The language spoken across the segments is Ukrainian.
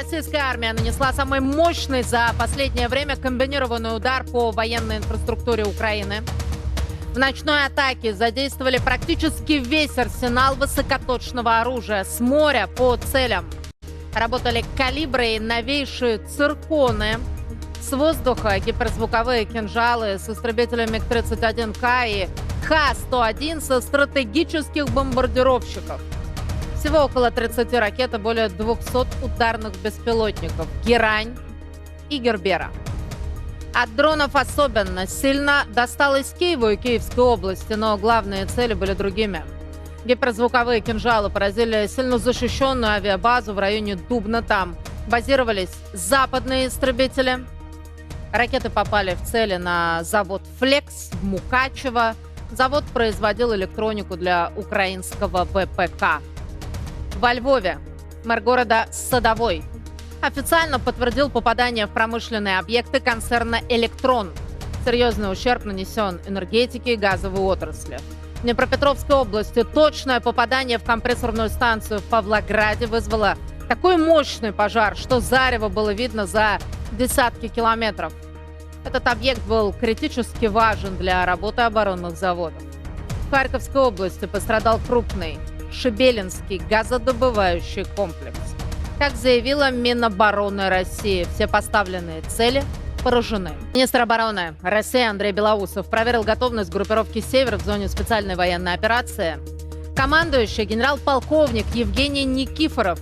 Российская армия нанесла самый мощный за последнее время комбинированный удар по военной инфраструктуре Украины. В ночной атаке задействовали практически весь арсенал высокоточного оружия с моря по целям. Работали калибры и новейшие цирконы. С воздуха гиперзвуковые кинжалы с истребителем МиГ-31К и Х-101 со стратегических бомбардировщиков. Всего около 30 ракет и более 200 ударных беспилотников. Герань и Гербера. От дронов особенно сильно досталось Киеву и Киевской области, но главные цели были другими. Гиперзвуковые кинжалы поразили сильно защищенную авиабазу в районе Дубна. Там базировались западные истребители. Ракеты попали в цели на завод «Флекс» в Мукачево. Завод производил электронику для украинского ВПК. Во Львове мэр города Садовой официально подтвердил попадание в промышленные объекты концерна «Электрон». Серьезный ущерб нанесен энергетике и газовой отрасли. В Днепропетровской области точное попадание в компрессорную станцию в Павлограде вызвало такой мощный пожар, что зарево было видно за десятки километров. Этот объект был критически важен для работы оборонных заводов. В Харьковской области пострадал крупный Шебелинский газодобывающий комплекс. Как заявила Минобороны России, все поставленные цели поражены. Министр обороны России Андрей Белоусов проверил готовность группировки «Север» в зоне специальной военной операции. Командующий генерал-полковник Евгений Никифоров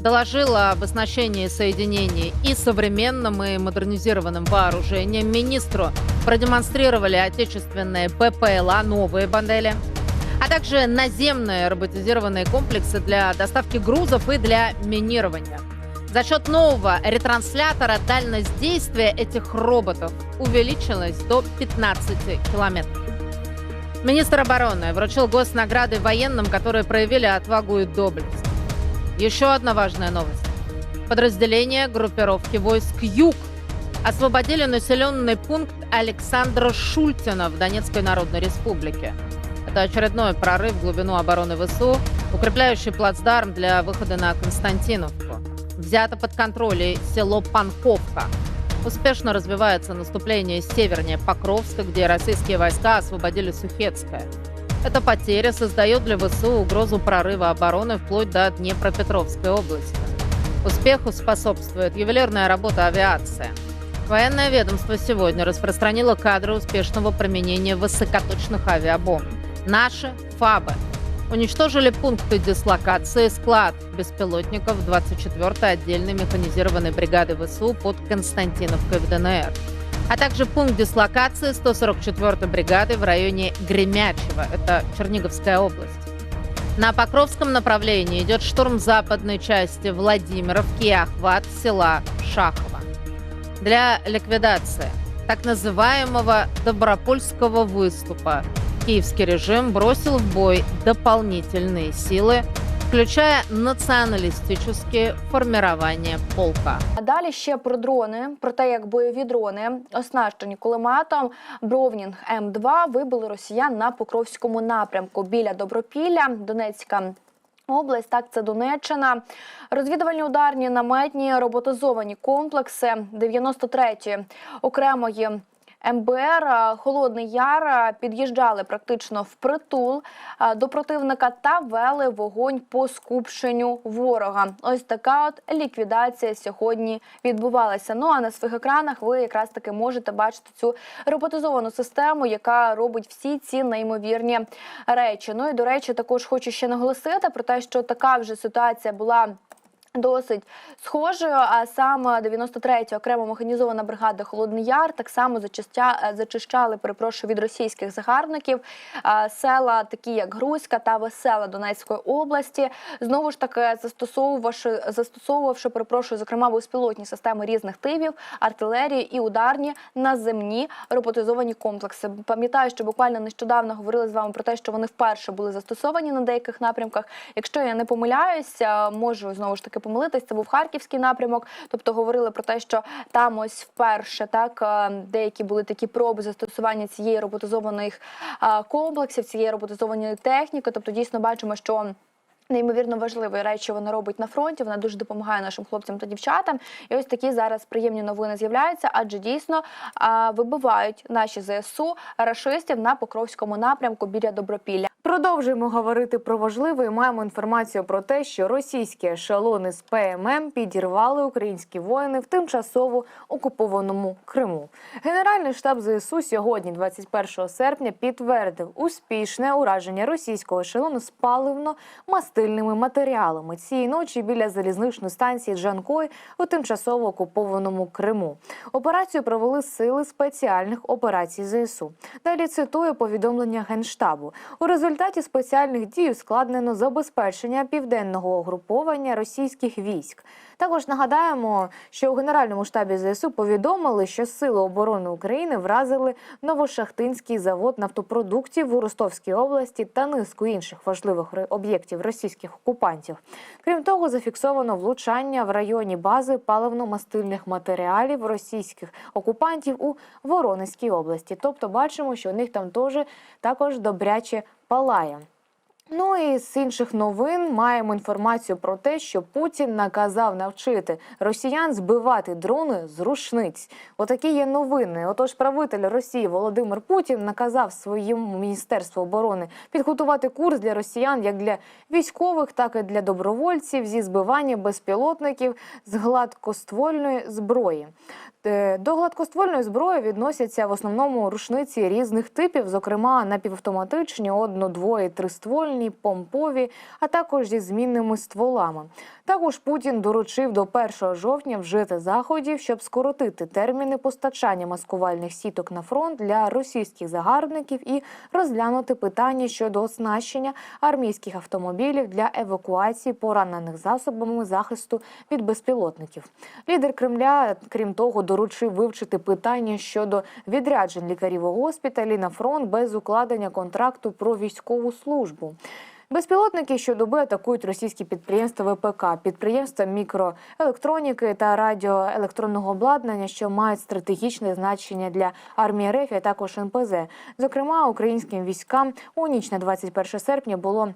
доложил об оснащении соединений и современным и модернизированным вооружением министру. Продемонстрировали отечественные ППЛА, новые модели, а также наземные роботизированные комплексы для доставки грузов и для минирования. За счет нового ретранслятора дальность действия этих роботов увеличилась до 15 километров. Министр обороны вручил госнаграды военным, которые проявили отвагу и доблесть. Еще одна важная новость. Подразделения группировки войск «Юг» освободили населенный пункт Александра Шультина в Донецкой Народной Республике. Это очередной прорыв в глубину обороны ВСУ, укрепляющий плацдарм для выхода на Константиновку. Взято под контроль село Панковка. Успешно развивается наступление севернее Покровска, где российские войска освободили Сухецкое. Эта потеря создает для ВСУ угрозу прорыва обороны вплоть до Днепропетровской области. Успеху способствует ювелирная работа авиации. Военное ведомство сегодня распространило кадры успешного применения высокоточных авиабомб. Наши ФАБы уничтожили пункты дислокации склад беспилотников 24-й отдельной механизированной бригады ВСУ под Константиновкой в ДНР, а также пункт дислокации 144-й бригады в районе Гремячево, это Черниговская область. На Покровском направлении идет штурм западной части Владимировки и охват села Шахово. Для ликвидации так называемого Добропольского выступа киевский режим бросил в бой дополнительные силы, включая націоналістичні формування полка. А далі ще про дрони, про те, як бойові дрони, оснащені кулеметом Бровнінг М2, вибили росіян на Покровському напрямку біля Добропілля, Донецька. Область, так це Донеччина. Розвідувальні ударні наметні роботизовані комплекси 93-ї окремої МБР Холодний Яр під'їжджали практично впритул до противника та вели вогонь по скупченню ворога. Ось така от ліквідація сьогодні відбувалася. Ну а на своїх екранах ви якраз таки можете бачити цю роботизовану систему, яка робить всі ці неймовірні речі. Ну і до речі, також хочу ще наголосити про те, що така вже ситуація була. Досить схожою, а саме 93-я окрема механізована бригада Холодний Яр так само зачистя, зачищали, перепрошую, від російських загарбників села, такі як Грузька та Весела Донецької області. Знову ж таки, застосовувавши, застосовувавши, перепрошую, зокрема безпілотні системи різних типів, артилерії і ударні наземні роботизовані комплекси. Пам'ятаю, що буквально нещодавно говорили з вами про те, що вони вперше були застосовані на деяких напрямках. Якщо я не помиляюся, можу знову ж таки помилитись. Це був харківський напрямок. Тобто говорили про те, що там ось вперше так е, деякі були такі проби застосування цієї роботизованих е, комплексів, цієї роботизованої техніки. Тобто, дійсно бачимо, що. Неймовірно важливі речі вона робить на фронті. Вона дуже допомагає нашим хлопцям та дівчатам. І ось такі зараз приємні новини з'являються, адже дійсно а, вибивають наші ЗСУ рашистів на Покровському напрямку біля Добропілля. Продовжуємо говорити про важливе і маємо інформацію про те, що російські ешелони з ПММ підірвали українські воїни в тимчасово окупованому Криму. Генеральний штаб ЗСУ сьогодні, 21 серпня, підтвердив успішне ураження російського ешелону з паливно-мастильними матеріалами цієї ночі біля залізничної станції Джанкой у тимчасово окупованому Криму. Операцію провели сили спеціальних операцій ЗСУ. Далі цитую повідомлення генштабу. У результаті спеціальних дій ускладнено забезпечення південного угруповання російських військ. Також нагадаємо, що у Генеральному штабі ЗСУ повідомили, що Сили оборони України вразили Новошахтинський завод нафтопродуктів у Ростовській області та низку інших важливих об'єктів російських окупантів. Крім того, зафіксовано влучання в районі бази паливно-мастильних матеріалів російських окупантів у Воронезькій області. Тобто, бачимо, що у них там теж також добряче палає. Ну і з інших новин маємо інформацію про те, що Путін наказав навчити росіян збивати дрони з рушниць. Отакі є новини. Отож, правитель Росії Володимир Путін наказав своєму міністерству оборони підготувати курс для росіян як для військових, так і для добровольців зі збивання безпілотників з гладкоствольної зброї. Е, До гладкоствольної зброї відносяться в основному рушниці різних типів, зокрема напівавтоматичні, одно, двоє, триствольні, помпові, а також зі змінними стволами. Також Путін доручив до 1 жовтня вжити заходів, щоб скоротити терміни постачання маскувальних сіток на фронт для російських загарбників і розглянути питання щодо оснащення армійських автомобілів для евакуації поранених засобами захисту від безпілотників. Лідер Кремля, крім того, доручив вивчити питання щодо відряджень лікарів у госпіталі на фронт без укладення контракту про військову службу. Безпілотники щодоби атакують російські підприємства ВПК, підприємства мікроелектроніки та радіоелектронного обладнання, що мають стратегічне значення для армії РФ, а також НПЗ. Зокрема, українським військам у ніч на 21 серпня було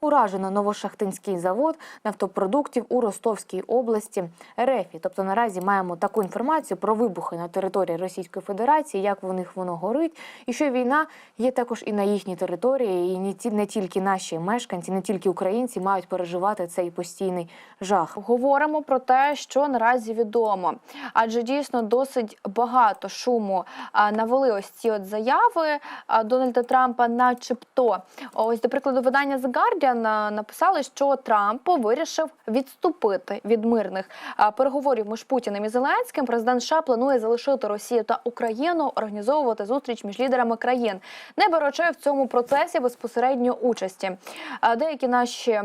Уражено Новошахтинський завод нафтопродуктів у Ростовській області РФ. Тобто наразі маємо таку інформацію про вибухи на території Російської Федерації, як в них воно горить, і що війна є також і на їхній території, і не тільки наші мешканці, не тільки українці мають переживати цей постійний жах. Говоримо про те, що наразі відомо, адже дійсно досить багато шуму навели ось ці от заяви Дональда Трампа, начебто. Ось, до прикладу, видання The Guardian а, написали, що Трамп вирішив відступити від мирних переговорів між Путіним і Зеленським. Президент США планує залишити Росію та Україну, організовувати зустріч між лідерами країн, не беручи в цьому процесі безпосередньо участі. Деякі наші.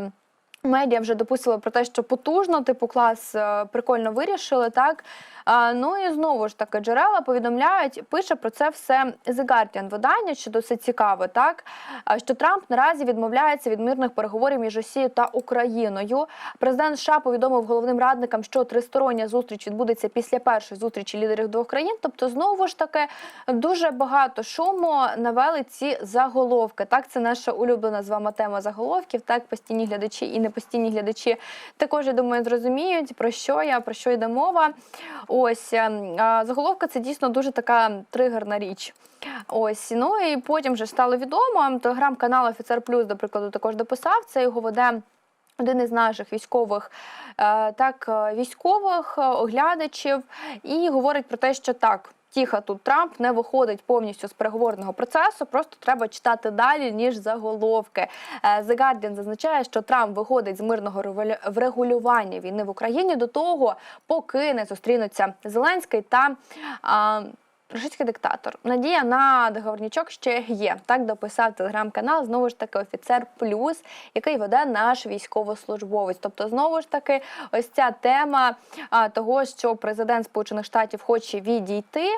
Медіа вже допустили про те, що потужно, типу клас е, прикольно вирішили, так. Ну і знову ж таки, джерела повідомляють, пише про це все The Guardian видання, що досить цікаво, так що Трамп наразі відмовляється від мирних переговорів між Росією та Україною. Президент США повідомив головним радникам, що тристороння зустріч відбудеться після першої зустрічі лідерів двох країн. Тобто, знову ж таки, дуже багато шуму навели ці заголовки. Так, це наша улюблена з вами тема заголовків. Так, постійні глядачі і непостійні глядачі також я думаю зрозуміють про що я, про що йде мова. Ось ем, заголовка це дійсно дуже така тригерна річ. Ось ну і потім вже стало відомо. Телеграм-канал Офіцер Плюс, до прикладу, також дописав це. Його веде один із наших військових е, так е, військових е, оглядачів і говорить про те, що так. Тіха тут Трамп не виходить повністю з переговорного процесу, просто треба читати далі ніж заголовки. Е, The Guardian зазначає, що Трамп виходить з мирного врегулювання війни в Україні до того, поки не зустрінуться Зеленський та. А, Російський диктатор. Надія на договорнічок ще є. Так дописав телеграм-канал. Знову ж таки, офіцер плюс, який веде наш військовослужбовець. Тобто, знову ж таки, ось ця тема а, того, що президент Сполучених Штатів хоче відійти,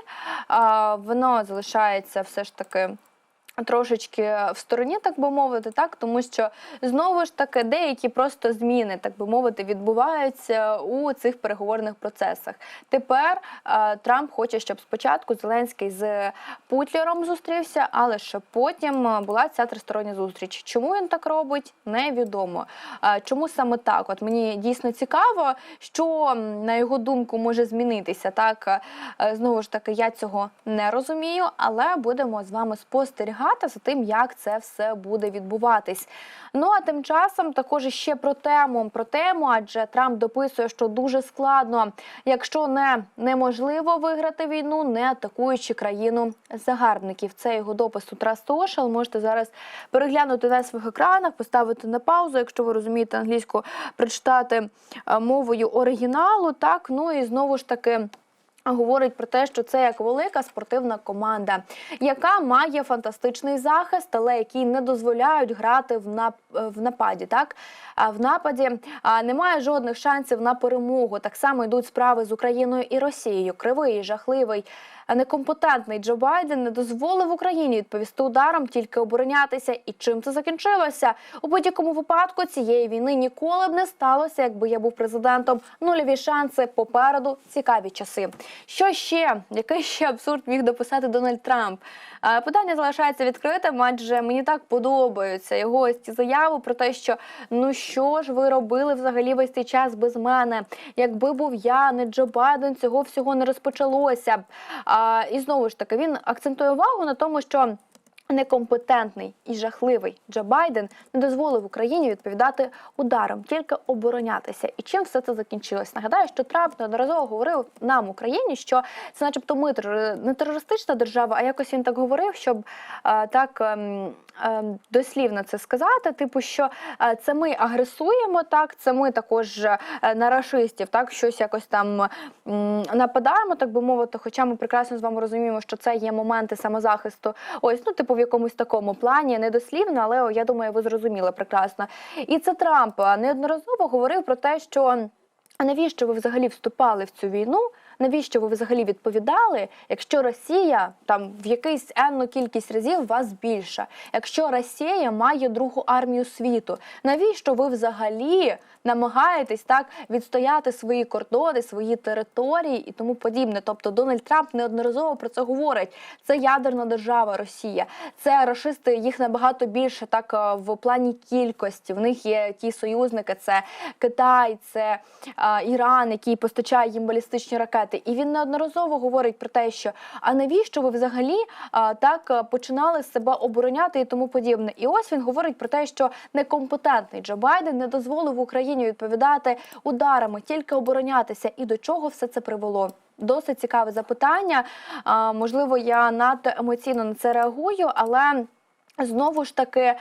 а, воно залишається все ж таки. Трошечки в стороні, так би мовити, так тому що знову ж таки деякі просто зміни, так би мовити, відбуваються у цих переговорних процесах. Тепер е, Трамп хоче, щоб спочатку Зеленський з Путлером зустрівся, але ще потім е, була ця тристороння зустріч. Чому він так робить, невідомо. Е, Чому саме так? От мені дійсно цікаво, що на його думку може змінитися. Так Е, знову ж таки, я цього не розумію, але будемо з вами спостерігати за тим, як це все буде відбуватись. Ну а тим часом також ще про тему. Про тему, адже Трамп дописує, що дуже складно, якщо не неможливо виграти війну, не атакуючи країну загарбників. Це його допис у Social. Можете зараз переглянути на своїх екранах, поставити на паузу, якщо ви розумієте англійську, прочитати е, мовою оригіналу. Так, ну і знову ж таки. Говорить про те, що це як велика спортивна команда, яка має фантастичний захист, але які не дозволяють грати в нап... в нападі. Так в нападі немає жодних шансів на перемогу. Так само йдуть справи з Україною і Росією. Кривий, жахливий, некомпетентний Джо Байден не дозволив Україні відповісти ударом, тільки оборонятися. І чим це закінчилося? У будь-якому випадку цієї війни ніколи б не сталося, якби я був президентом. Нульові шанси попереду цікаві часи. Що ще? Який ще абсурд міг дописати Дональд Трамп? Е, Питання залишається відкритим, адже мені так подобаються його ось ці заяви про те, що ну що ж ви робили взагалі весь цей час без мене? Якби був я, не Джо Байден, цього всього не розпочалося. А, і знову ж таки він акцентує увагу на тому, що. Некомпетентний і жахливий Джо Байден не дозволив Україні відповідати ударом, тільки оборонятися. І чим все це закінчилось? Нагадаю, що Трамп неодноразово говорив нам, Україні, що це, начебто, ми не терористична держава, а якось він так говорив, щоб е, так ем, ем, дослівно це сказати. Типу, що е, це ми агресуємо, так це ми також е, на рашистів, так щось якось там нападаємо, так би мовити. Хоча ми прекрасно з вами розуміємо, що це є моменти самозахисту. Ось, ну, типу, в якомусь такому плані, не дослівно, але я думаю, ви зрозуміли прекрасно. І це Трамп неодноразово говорив про те, що. Навіщо ви взагалі вступали в цю війну? Навіщо ви взагалі відповідали, якщо Росія там в якийсь енну кількість разів вас більша? Якщо Росія має другу армію світу, навіщо ви взагалі намагаєтесь так відстояти свої кордони, свої території і тому подібне? Тобто Дональд Трамп неодноразово про це говорить. Це ядерна держава Росія, це рашисти, їх набагато більше так е, в плані кількості. В них є ті союзники: це Китай, це а, Іран, який постачає їм балістичні ракети. І він неодноразово говорить про те, що а навіщо ви взагалі а, так починали себе обороняти і тому подібне. І ось він говорить про те, що некомпетентний Джо Байден не дозволив Україні відповідати ударами, тільки оборонятися. І до чого все це привело? Досить цікаве запитання. А, можливо, я надто емоційно на це реагую, але знову ж таки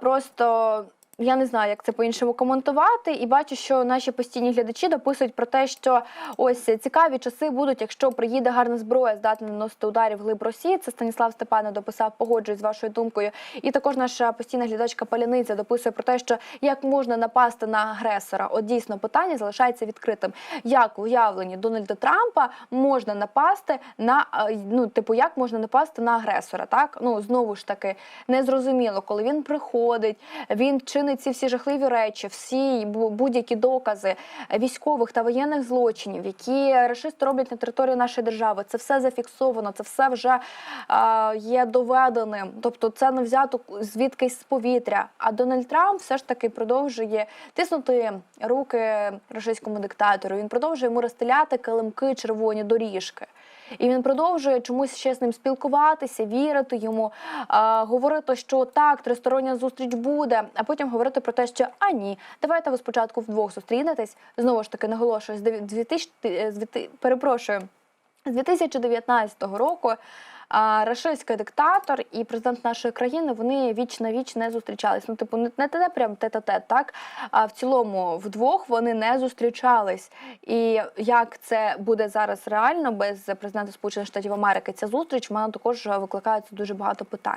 просто. Я не знаю, як це по-іншому коментувати, і бачу, що наші постійні глядачі дописують про те, що ось цікаві часи будуть, якщо приїде гарна зброя, здатна наносити ударів глиб Росії. Це Станіслав Степанов дописав, погоджуюсь з вашою думкою. І також наша постійна глядачка Паляниця дописує про те, що як можна напасти на агресора. От дійсно питання залишається відкритим. Як в уявленні Дональда Трампа можна напасти на е, ну, типу, як можна напасти на агресора? Так ну знову ж таки незрозуміло, коли він приходить, він чинить ці всі жахливі речі, всі будь-які докази військових та воєнних злочинів, які рашисти роблять на території нашої держави. Це все зафіксовано, це все вже е, є доведеним. Тобто, це не взято звідкись з повітря. А Дональд Трамп все ж таки продовжує тиснути руки російському диктатору. Він продовжує йому розстеляти килимки червоні доріжки. І він продовжує чомусь ще з ним спілкуватися, вірити йому, а, говорити, що так, тристороння зустріч буде, а потім говорити про те, що а ні, давайте ви спочатку вдвох зустрінетесь. Знову ж таки, наголошую, з 2000, е, з 2000 перепрошую, з 2019 року. Рашистський диктатор і президент нашої країни вони віч на віч не зустрічались. Ну, типу, не, те прям тет-а-тет, так а в цілому вдвох вони не зустрічались. І як це буде зараз реально без президента Сполучених Штатів Америки, ця зустріч в мене також викликається дуже багато питань.